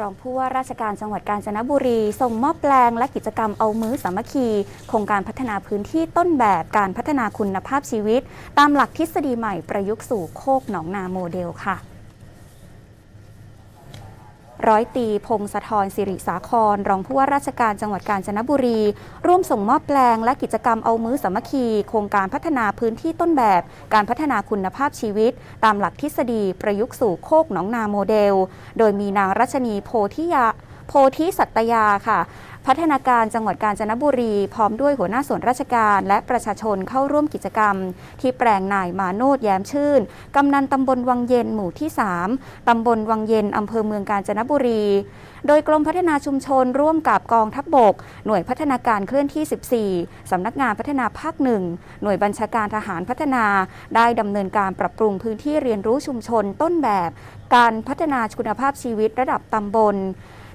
รองผู้ว่าราชการจังหวัดกาญจนบุรี ส่งมอบแปลงและกิจกรรมเอามือสามัคคี โครงการพัฒนาพื้นที่ต้นแบบการพัฒนาคุณภาพชีวิต ตามหลักทฤษฎีใหม่ประยุกต์สู่โคกหนองนาโมเดลค่ะ ร้อยตีพงศธรสิริสาคร รองผู้ว่าราชการจังหวัดกาญจนบุรี ร่วมส่งมอบแปลงและกิจกรรมเอามือสามัคคี โครงการพัฒนาพื้นที่ต้นแบบ การพัฒนาคุณภาพชีวิต ตามหลักทฤษฎีประยุกต์สู่โคกหนองนาโมเดล โดยมีนางรัชนีโพธิยาโพธิสัตยาค่ะ พัฒนาการจังหวัดกาญจนบุรี พร้อมด้วยหัวหน้าส่วนราชการ และประชาชนเข้าร่วมกิจกรรม ที่แปลงนายมาโนดแย้มชื่น กำนันตำบลวังเย็นหมู่ที่ 3 ตำบลวังเย็นอำเภอเมืองกาญจนบุรี โดยกรมพัฒนาชุมชนร่วมกับกองทัพบบก หน่วยพัฒนาการเคลื่อนที่ 14 สำนักงานพัฒนาภาคหนึ่งหน่วยบัญชาการทหารพัฒนา ได้ดำเนินการปรับปรุงพื้นที่เรียนรู้ชุมชนต้นแบบ การพัฒนาคุณภาพชีวิตระดับตำบล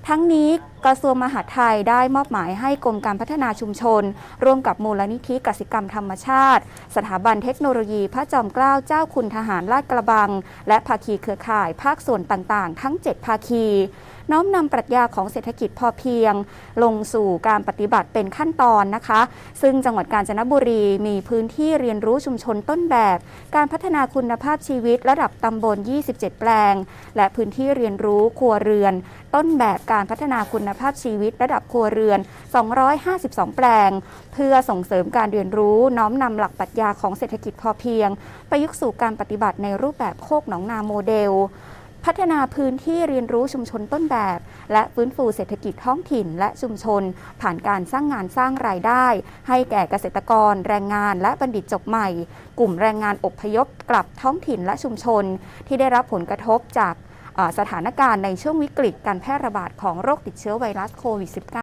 ทั้งนี้ กระทรวงมหาดไทยได้มอบหมายให้กรมการพัฒนาชุมชน ร่วมกับมูลนิธิกสิกรรมธรรมชาติ สถาบันเทคโนโลยีพระจอมเกล้าเจ้าคุณทหารลาดกระบัง และภาคีเครือข่ายภาคส่วนต่างๆ ทั้ง 7 ภาคีน้อมนำปรัชญาของเศรษฐกิจพอเพียง ลงสู่การปฏิบัติเป็นขั้นตอนนะคะ ซึ่งจังหวัดกาญจนบุรีมีพื้นที่เรียนรู้ชุมชนต้นแบบ การพัฒนาคุณภาพชีวิตระดับตำบล 27 แปลง และพื้นที่เรียนรู้ครัวเรือน ต้นแบบการพัฒนาคุณภาพชีวิตระดับครัวเรือน 252 แปลง เพื่อส่งเสริมการเรียนรู้น้อมนำหลักปรัชญาของเศรษฐกิจพอเพียง ประยุกต์สู่การปฏิบัติในรูปแบบโคกหนองนาโมเดล พัฒนาพื้นที่เรียนรู้ชุมชนต้นแบบ และฟื้นฟูเศรษฐกิจท้องถิ่นและชุมชน ผ่านการสร้างงานสร้างรายได้ ให้แก่เกษตรกร แรงงาน และบัณฑิตจบใหม่ กลุ่มแรงงานอบพยพกลับท้องถิ่นและชุมชน ที่ได้รับผลกระทบจาก สถานการณ์ในช่วงวิกฤตการแพร่ระบาดของโรคติดเชื้อไวรัสโควิด -19